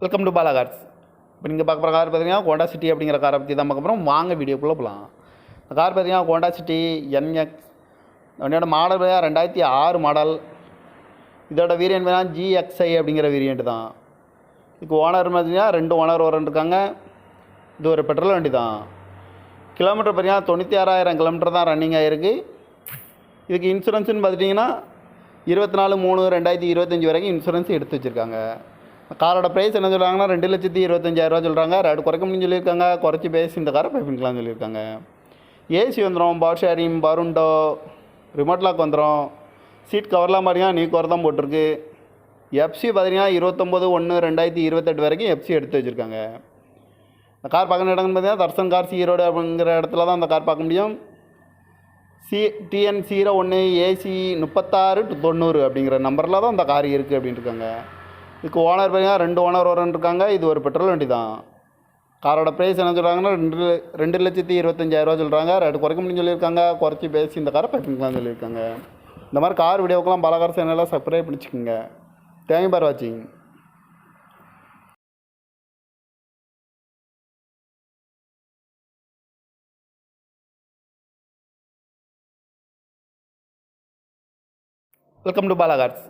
Welcome to Bala cars இப்போ நீங்கள் பார்க்க போகிற கார் பார்த்தீங்கன்னா கோண்டா சிட்டி அப்படிங்கிற காரை பற்றி தான் பார்க்க போகிறோம் வாங்க வீடியோக்குள்ளே போகலாம் இந்த கார் பார்த்தீங்கன்னா கோண்டா சிட்டி என்எக்ஸ் வண்டியோட மாடல் ரெண்டாயிரத்தி ஆறு மாடல் இதோட வேரியன்ட் பார்த்தீங்கன்னா ஜிஎக்ஸ்ஐ அப்படிங்கிற வேரியன்ட் தான். இதுக்கு ஓனர் பார்த்தீங்கன்னா ரெண்டு ஓனர் வரன் இருக்காங்க. இது ஒரு பெட்ரோல் வண்டி தான். கிலோமீட்டர் பார்த்தீங்கன்னா தொண்ணூற்றி ஆறாயிரம் கிலோமீட்டர் தான் ரன்னிங் ஆகிருக்கு இதுக்கு இன்சூரன்ஸுன்னு பார்த்துட்டிங்கன்னா இருபத்தி நாலு மூணு ரெண்டாயிரத்தி இருபத்தஞ்சி வரைக்கும் இன்சூரன்ஸ் எடுத்து வச்சுருக்காங்க. காரோட ப்ரைஸ் என்ன சொல்கிறாங்கன்னா ரெண்டு லட்சத்தி இருபத்தஞ்சாயிரரூவா சொல்கிறாங்க ரேட் குறைக்க முடியும்னு சொல்லியிருக்காங்க. குறைச்சி பேசி இந்த காரை பைப்பிங்கலாம் சொல்லியிருக்காங்க. ஏசி வந்துடும் பவர் ஷேரிங் பருண்டோ ரிமோட் லாக் வந்துடும் சீட் கவர்லாம் பார்த்தீங்கன்னா நீ தான் போட்டிருக்கு. எஃப்சி பார்த்தீங்கன்னா இருபத்தொம்போது ஒன்று ரெண்டாயிரத்தி இருபத்தெட்டு வரைக்கும் எஃப்சி எடுத்து வச்சுருக்காங்க. இந்த கார் பார்க்குற இடம்னு பார்த்தீங்கன்னா தர்சன் கார் ஈரோடு அப்படிங்கிற இடத்துல தான் அந்த கார் பார்க்க முடியும். சி டிஎன் ஜீரோ ஒன்று ஏசி முப்பத்தாறு டு தொண்ணூறு அப்படிங்கிற நம்பரில் தான் அந்த கார் இருக்குது அப்படின்னு இருக்காங்க. இதுக்கு ஓனர் பார்த்தீங்கன்னா ரெண்டு ஓனர் வரன் இருக்காங்க இது ஒரு பெட்ரோல் வண்டி தான் காரோட ப்ரைஸ் என்ன சொல்கிறாங்கன்னா ரெண்டு ரெண்டு லட்சத்தி இருபத்தஞ்சாயிரரூவா சொல்கிறாங்க ரேட்டு குறைக்க முடியும்னு சொல்லியிருக்காங்க. குறைச்சி பேசி இந்த காரை பைப்பிங்கலாம் சொல்லியிருக்காங்க. இந்த மாதிரி கார் வீடியோக்கெல்லாம் பல கார் சேனலில் சப்ஸ்கிரைப் பண்ணிச்சுக்கோங்க தேங்க்யூ பார் வாட்சிங் வெல்கம் டு பாலாகார்ஸ்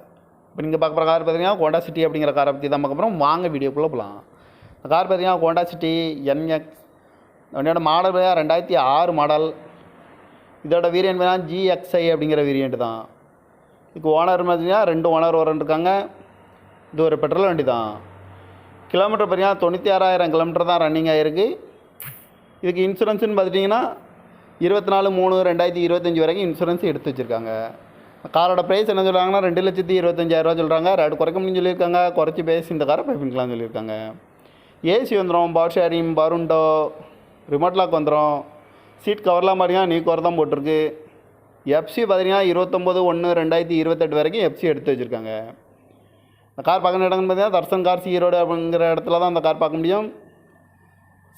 இப்போ நீங்கள் பார்க்க போகிற கார் பார்த்தீங்கன்னா கோண்டா சிட்டி அப்படிங்கிற காரை பற்றி தான் பார்க்க போகிறோம் வாங்க வீடியோக்குள்ளே போகலாம் இந்த கார் பார்த்தீங்கன்னா கோண்டா சிட்டி என்எக்ஸ் வண்டியோட மாடல் பார்த்தீங்கன்னா ரெண்டாயிரத்தி ஆறு மாடல் இதோட வேரியன்ட் பார்த்தீங்கன்னா ஜிஎக்ஸ்ஐ அப்படிங்கிற வேரியண்ட் தான். இதுக்கு ஓனர் பார்த்தீங்கன்னா ரெண்டு ஓனர் வரன் இருக்காங்க. இது ஒரு பெட்ரோல் வண்டி தான். கிலோமீட்டர் பார்த்தீங்கன்னா தொண்ணூற்றி ஆறாயிரம் கிலோமீட்டர் தான் ரன்னிங் ஆகிருக்கு இதுக்கு இன்சூரன்ஸுன்னு பார்த்துட்டிங்கன்னா இருபத்தி நாலு மூணு ரெண்டாயிரத்தி இருபத்தஞ்சி வரைக்கும் இன்சூரன்ஸ் எடுத்து வச்சுருக்காங்க. காரோட ப்ரைஸ் என்ன சொல்கிறாங்கன்னா ரெண்டு லட்சத்தி இருபத்தஞ்சாயிரரூவா சொல்கிறாங்க ரேட் குறைக்க முடியும்னு சொல்லியிருக்காங்க. குறைச்சி பேசி இந்த காரை பைப்பிங்கலாம்னு சொல்லியிருக்காங்க. ஏசி வந்துடும் பவர் ஷேரிங் பருண்டோ ரிமோட் லாக் வந்துடும் சீட் கவர்லாம் பார்த்தீங்கன்னா நீ கவர் தான் போட்டிருக்கு. எஃப்சி பார்த்தீங்கன்னா இருபத்தொம்போது ஒன்று ரெண்டாயிரத்தி இருபத்தெட்டு வரைக்கும் எஃப்சி எடுத்து வச்சுருக்காங்க. இந்த கார் பார்க்குற இடம்னு பார்த்தீங்கன்னா தர்சன் கார் ஈரோடு அப்படிங்கிற இடத்துல தான் அந்த கார் பார்க்க முடியும்.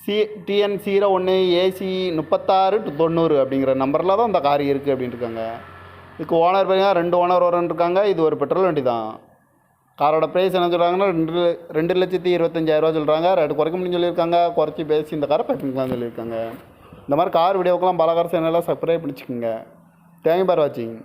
சி டிஎன் ஜீரோ ஒன்று ஏசி முப்பத்தாறு டு தொண்ணூறு அப்படிங்கிற நம்பரில் தான் அந்த கார் இருக்குது அப்படின்ட்டு இருக்காங்க. இதுக்கு ஓனர் பார்த்தீங்கன்னா ரெண்டு ஓனர் வரன்னு இருக்காங்க இது ஒரு பெட்ரோல் வண்டி தான் காரோட ப்ரைஸ் என்ன சொல்கிறாங்கன்னா ரெண்டு ரெண்டு லட்சத்தி இருபத்தஞ்சாயிரரூவா சொல்கிறாங்க ரேட்டு குறைக்க முடியும் சொல்லியிருக்காங்க குறைச்சி பேசி இந்த காரை பைப்பிங்கலாம் சொல்லியிருக்காங்க. இந்த மாதிரி கார் வீடியோக்கெல்லாம் பலகார சேனலாக சப்ஸ்கிரைப் பண்ணிச்சுக்கோங்க. தேங்க்யூ பார் வாட்சிங்